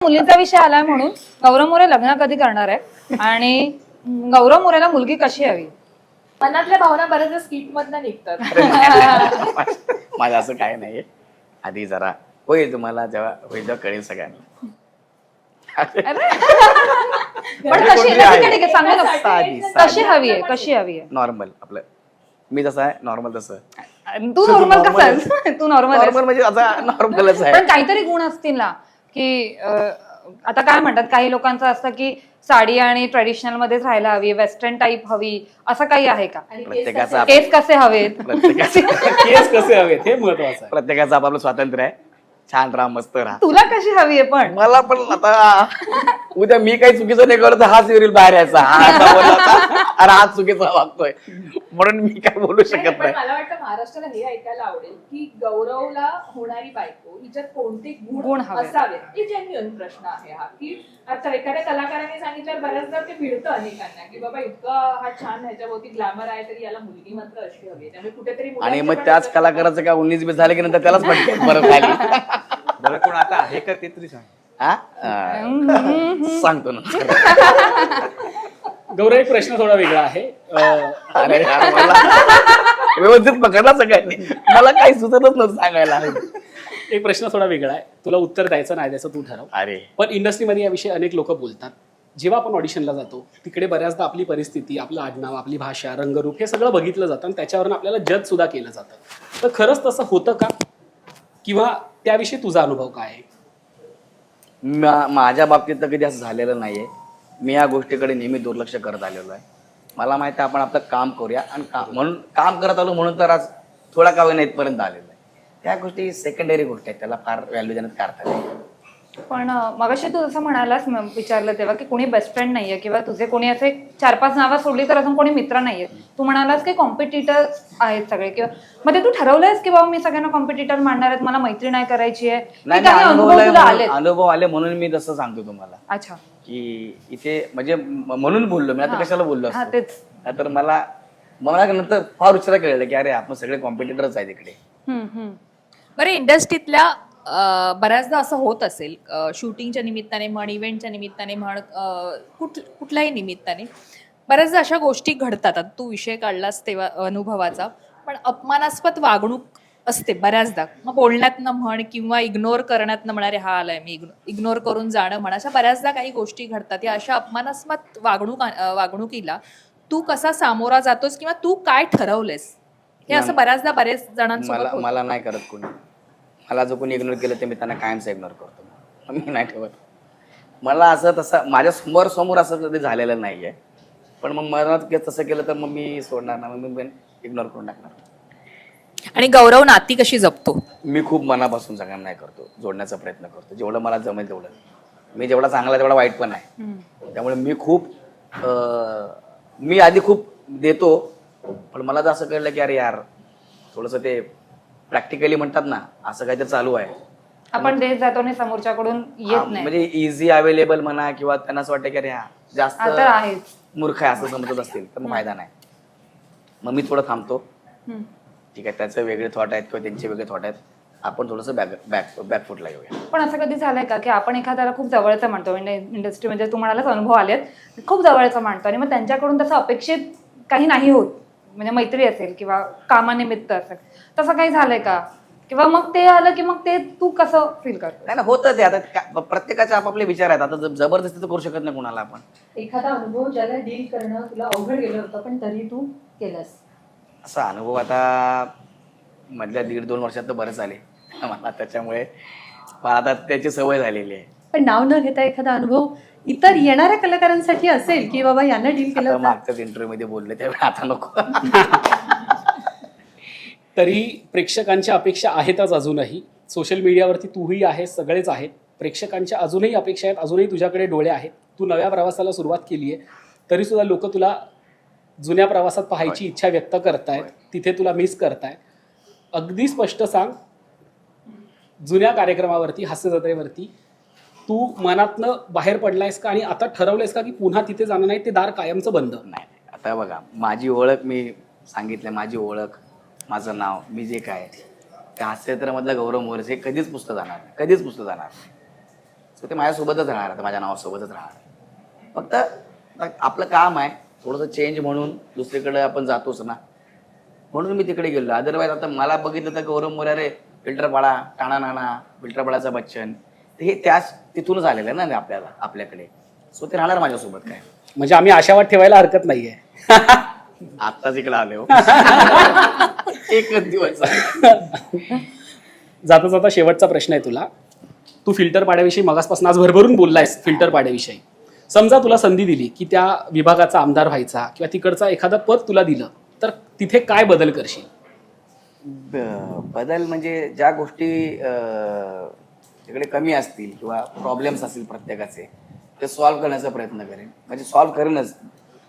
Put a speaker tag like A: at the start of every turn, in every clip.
A: मुलींचा विषय आलाय म्हणून गौरव मोरे लग्न कधी करणार आहे आणि गौरव मोरेला मुलगी कशी हवी?
B: मनातल्या भावना बऱ्याचदा स्किट मधनं निघतात
C: माझं असं काय नाहीये. आधी जरा होईल तुम्हाला जेव्हा होईल तेव्हा कळेल सगळ्यांना.
A: पण
C: म्हणजे
A: कशी
C: कोणती
A: ठीक आहे,
C: आहे?
A: ठीक आहे, सांगा ना.
C: साधी
A: कशी हवी आहे? कशी हवी आहे?
C: नॉर्मल आपलं. मी जसं आहे नॉर्मल तसं.
A: तू नॉर्मल कसा आहेस? तू नॉर्मल
C: नॉर्मल म्हणजे आता नॉर्मलच आहे.
A: पण काहीतरी गुण असतील ना. की आता काय म्हणतात काही लोकांचं असतं की साडी आणि ट्रेडिशनल मध्येच राहायला हवी वेस्टर्न टाईप हवी असं काही आहे का?
B: केस
C: प्रत्येकाचा
B: कसे-
C: आप-
A: केस कसे हवेत?
D: केस कसे हवेत? हे महत्वाचं आहे.
C: प्रत्येकाचं आपापलं स्वातंत्र्य आहे. छान राहा मस्त राहा.
A: तुला कशी हवी आहे पण?
C: मला पण आता उद्या मी काही चुकीचं नाही करत हाच येईल बाहेर यायचा. हा बोलला होता, अरे हा चुकीचा वागतोय. म्हणून मी काय बोलू शकत
B: पण
C: नाही.
B: मला वाटतं महाराष्ट्राला हे ऐकायला आवडेल की गौरवला होणारी बायको हिच्यात कोणते
A: गुण
B: गुण. असावेत? हे जेन्युअन प्रश्न आहे हा की आता एखाद्या कलाकाराने सांगितल्यावर बऱ्याचदा ते भिडतं अनेकांना की बाबा इतका हा छान ह्याच्यावरती ग्लॅमर आहे तरी याला मुलगी मात्र अशी हवी आहे. त्यामुळे कुठेतरी
C: आणि
B: मुलांचं
C: मग
B: पण
C: त्याच
B: असं-
C: कलाकाराचं काय उन्नीस बीस झाले की नंतर त्यालाच पटकन परत झाली.
E: बरं कोण आता आहे का ते तरी सांग.
C: हा? अं, सांगतो ना.
D: गौरव एक प्रश्न थोडा वेगळा आहे. अं,
C: अरे यार, मला व्यवस्थित पकडला सगळ्यांनी. मला काही सुचतच नव्हतं सांगायला.
D: एक प्रश्न थोडा वेगळा आहे. तुला उत्तर द्यायचं नाही द्यायचं तू ठरव.
C: अरे.
D: पण इंडस्ट्रीमध्ये याविषयी अनेक लोक बोलतात. जेव्हा आपण ऑडिशनला जातो तिकडे बऱ्याचदा आपली परिस्थिती आपलं आडनाव आपली भाषा रंगरूप हे सगळं बघितलं जातं आणि त्याच्यावरून आपल्याला जज सुद्धा केलं जातं. तर खरंच तसं होतं का? किंवा त्याविषयी तुझा अनुभव काय आहे?
C: मा- माझ्या बाबतीत तर कधी असं झालेलं नाहीये. मी या गोष्टीकडे नेहमी दुर्लक्ष करत आलेलो आहे. मला माहिती आहे आपण आपलं काम करूया आणि काम म्हणून काम करत आलो म्हणून तर आज थोडा का होईना इथपर्यंत आलेलो आहे. त्या गोष्टी सेकंडरी गोष्टी आहेत त्याला फार व्हॅल्यू देण्यात अर्थ नाही.
A: पण मगाशी तू जसं म्हणालास विचारलं तेव्हा की कोणी बेस्ट फ्रेंड नाहीये किंवा तुझे कोणी असे चार पाच नावं सोडली तर अजून कोणी मित्र नाहीये. तू म्हणालास की कॉम्पिटिटर आहेत सगळे किंवा मग ते तू ठरवलंयस की बाबा मी सगळ्यांना कॉम्पिटिटर मांडणार आहेत मला मैत्री नाही करायची आहे? की अनुभव आले
C: म्हणून मी तसं सांगतो तुम्हाला.
A: अच्छा.
C: की इथे म्हणजे म्हणून बोललो मी आता. कशाला बोललो
A: हा
C: असतो?
A: तेच
C: तर मला मला नंतर फार उशिरा कळलं की अरे आपण सगळे कॉम्पिटिटरच आहेत इकडे
A: हम्म, हम्म.
F: बरं इंडस्ट्रीतल्या अं, बऱ्याचदा असं होत असेल शूटिंगच्या निमित्ताने म्हण इव्हेंटच्या निमित्ताने म्हण अं, कुठ कुठल्याही निमित्ताने बऱ्याचदा अशा गोष्टी घडतात आता तू विषय काढलास तेव्हा अनुभवाचा पण अपमानास्पद वागणूक असते बऱ्याचदा. मग बोलण्यातनं म्हण किंवा इग्नोर करण्यातनं म्हणारे हा आलाय मी इग्नोर करून जाणं म्हण अशा बऱ्याचदा काही गोष्टी घडतात. या अशा अपमानास्पद वागणूक वागणुकीला तू कसा सामोरा जातोस किंवा तू काय ठरवलेस? हे असं बऱ्याचदा बऱ्याच जणांसोबत
C: मला
F: होतं.
C: मला नाही करत कोणी. मला जो कोणी इग्नोर केलं ते मी त्यांना कायमच इग्नोर करतो. मी नाही ठेवत. मला असं तसं माझ्यासमोर समोर असं कधी झालेलं नाहीये. पण मग मला के- तसं केलं तर मग मी सोडणार ना मग मी इग्नोर करून टाकणार.
F: आणि गौरव नाती कशी जपतो?
C: मी खूप मनापासून सगळ्यांना नाही करतो जोडण्याचा प्रयत्न करतो. जेवढं मला जमेल तेवढं. मी जेवढा चांगला तेवढा वाईट पण आहे. त्यामुळे मी खूप अं, मी आधी खूप देतो पण मला तर असं कळलं की अरे यार थोडंसं ते प्रॅक्टिकली म्हणतात ना असं काहीतरी चालू आहे.
A: आपण देश जातो आणि समोरच्याकडून
C: हा,
A: येत नाही.
C: म्हणजे इझी अवेलेबल म्हणा किंवा त्यांना असं वाटतं की अरे हा जास्त
A: हा तर आहेच.
C: मूर्ख आहे असं समजत असतील तर मग फायदा नाही. मग मी थोडं थांबतो.
A: हम्म.
C: ठीक आहे त्याचे वेगळे थॉट आहेत किंवा त्यांचे वेगळे थॉट आहेत. आपण थोडंसं बॅक बॅक बॅकफुटला घेऊया
A: पण असं कधी झालंय का की आपण एखाद्याला खूप जवळचं म्हणतो इंडस्ट्री म्हणजे तू म्हणालाच अनुभव आलेत खूप जवळचं मानतो आणि मग त्यांच्याकडून तसं अपेक्षित काही नाही होत. म्हणजे मैत्री असेल किंवा कामानिमित्त असेल. तसं काही झालंय का? किंवा मग ते आलं की मग ते तू कसं फील करतो
C: नाही ना होतं ते आता. का- प्रत्येकाचे आपापले विचार आहेत. आता जबरदस्ती तर करू शकत नाही कुणाला आपण.
G: एखादा अनुभव ज्याला डील करणं तुला अवघड गेलं होतं पण तरी तू केलंस.
C: असा अनुभव आता मधल्या दीड दोन वर्षात तर बरेच आले मला त्याच्यामुळे आता त्याची सवय झालेली आहे.
G: पण नाव न घेता एखादा अनुभव इतर येणाऱ्या कलाकारांसाठी असेल की बाबा यांना डील केलं
C: आता
G: होतं
C: मागच्याच इंटरव्ह्यू मध्ये बोलले त्यावेळी आता नको.
D: तरी प्रेक्षकांच्या अपेक्षा आहेतच अजूनही. सोशल मीडियावरती तूही आहेस सगळेच आहेत. प्रेक्षकांच्या अजूनही अपेक्षा आहेत अजूनही तुझ्याकडे डोळे आहेत. तू नव्या प्रवासाला सुरुवात केली आहे तरी सुद्धा लोक तुला जुन्या प्रवासात पाहायची इच्छा व्यक्त करतायत तिथे तुला मिस करताय अगदी स्पष्ट सांग जुन्या कार्यक्रमावरती हास्य जत्रेवरती तू मनातनं बाहेर पडलायस का आणि आता ठरवलंयस का की पुन्हा तिथे जाणं नाही ते दार कायमचं बंद?
C: नाही नाही. आता बघा माझी ओळख मी सांगितलं माझी ओळख माझं नाव मी जे काय त्या हास्यचित्रामधलं गौरव मोरे हे कधीच पुस्तक जाणार नाही कधीच पुस्तक जाणार नाही. सो ते माझ्यासोबतच राहणार आता माझ्या नावासोबतच राहणार. फक्त आता आपलं काम आहे थोडंसं चेंज म्हणून दुसरीकडे आपण जातोच ना. म्हणून मी तिकडे गेलो. अदरवाईज आता मला बघितलं तर गौरव मोरारे फिल्टर पाडा टाणा नाना फिल्टर पाडाचा बच्चन. तर हे त्याच तिथूनच आलेलं आहे ना आपल्याला आपल्याकडे. सो ते राहणार माझ्यासोबत काय?
D: म्हणजे आम्ही आशावाद ठेवायला हरकत नाहीये.
C: आत्ताच इकडे आले हो. एकच दिवस.
D: जाता जाता शेवटचा प्रश्न आहे तुला. तू फिल्टर पाड्याविषयी मगासपासून आज भरभरून बोललायस फिल्टर पाड्याविषयी. समजा तुला संधी दिली की त्या विभागाचा आमदार व्हायचा किंवा तिकडचा एखादा पद तुला दिलं तर तिथे काय बदल करशील?
C: ब- बदल म्हणजे ज्या गोष्टी अं, तिकडे कमी असतील किंवा प्रॉब्लेम्स असतील प्रत्येकाचे ते सॉल्व्ह करण्याचा प्रयत्न करेन. म्हणजे सॉल्व्ह करेनच.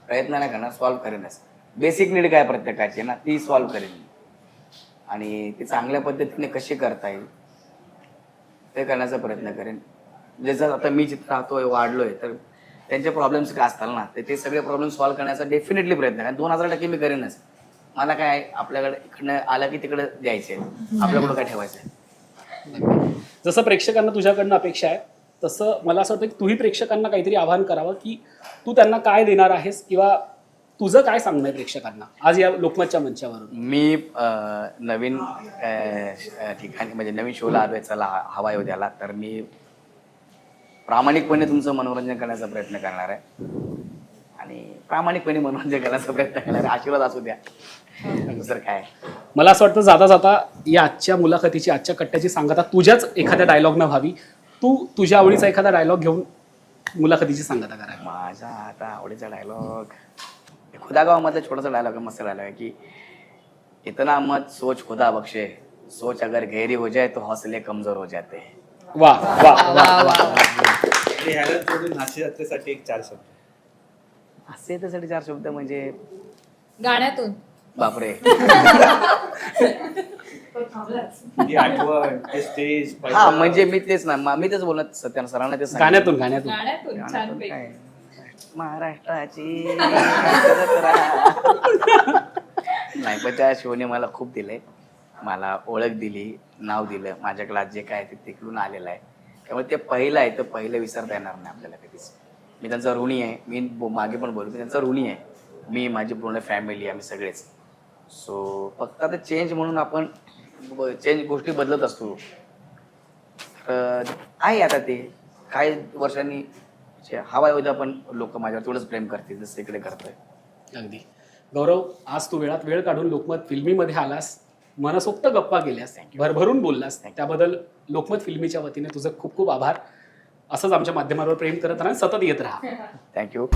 C: प्रयत्न नाही करणार सॉल्व्ह करेनच. बेसिक नीड काय प्रत्येकाची ना ती सॉल्व्ह करेन आणि ती चांगल्या पद्धतीने कशी करता येईल ते करण्याचा प्रयत्न करेन. म्हणजे जसं आता मी जिथं राहतोय वाढलोय तर त्यांचे प्रॉब्लेम्स काय असतात ना तर ते सगळे प्रॉब्लेम सॉल्व्ह करण्याचा डेफिनेटली प्रयत्न करेन दोन हजार टक्के मी करेनच मला काय आहे, आपल्याकडे इकडनं आलं की तिकडे द्यायचे आपल्याकडं काय ठेवायचं
D: जसं प्रेक्षकांना तुझ्याकडनं अपेक्षा आहे तसं मला असं वाटतं की तूही प्रेक्षकांना काहीतरी आवाहन करावं की तू त्यांना काय देणार आहेस किंवा तुझं काय सांगणं आहे प्रेक्षकांना आज या लोकमतच्या मंचावरून?
C: मी नवीन ठिकाणी म्हणजे नवीन शोला आलोय चला हवा येऊ द्याला तर मी प्रामाणिकपणे तुमचं मनोरंजन करण्याचा प्रयत्न करणार आहे. आणि प्रामाणिकपणे मनोरंजन करण्याचा प्रयत्न करणार आहे. आशीर्वाद असू द्या. दुसरं काय?
D: मला असं वाटतं जाता जाता या आजच्या मुलाखतीची आजच्या कट्ट्याची सांगता तुझ्याच एखाद्या डायलॉगनं व्हावी. तू तुझ्या आवडीचा एखादा डायलॉग घेऊन मुलाखतीची सांगता करा.
C: माझा आता आवडीचा डायलॉग खुदा गावामधला छोटासा डायलॉग आहे मस्त डायलॉग आहे की इतना मत सोच खुदा बख्शे सोच अगर गहरी हो जाए तो हौसले कमजोर हो जाते. हैं
D: वा वा वा वा.
E: आणि ह्याला जोडून एक चार शब्द.
C: असे त्यासाठी चार शब्द म्हणजे
F: गाण्यातून.
C: बापरे.
E: ती आठवण ते स्टेज
C: हा म्हणजे मी तेच ना मा- मी तेच बोलत सत्यान सरांना तेच सांगितलं.
D: गाण्यातून गाण्यातून.
F: गाण्यातून
C: गाण्यातून
F: छानपैकी
C: काय? महाराष्ट्राची जत्रा. नाही पण त्या शोने मला खूप दिलंय मला ओळख दिली नाव दिलं माझ्याकडे क्लास जे काय ते तिकडून आलेलं आहे. त्यामुळे ते पहिलं आहे तर पहिलं विसरता येणार नाही आपल्याला कधीच. मी त्यांचा ऋणी आहे. मी बो- मागे पण बोलतो मी त्यांचा ऋणी आहे. मी माझी पूर्ण फॅमिली आम्ही सगळेच. सो फक्त आता चेंज म्हणून आपण चेंज गोष्टी बदलत असतो. तर आहे आता ते. काही वर्षांनी जे हवा उद्या पण लोक माझ्यावर तेवढंच प्रेम करतील जसं इकडे करतोय.
D: अगदी. गौरव आज तू वेळात वेळ काढून लोकमत फिल्मीमध्ये आलास. मनसोक्त गप्पा केल्यास भरभरून बोललास. त्याबद्दल लोकमत फिल्मीच्या वतीने तुझं खूप खूप आभार. असंच आमच्या माध्यमावर प्रेम करत राहा सतत येत राहा.
C: थँक्यू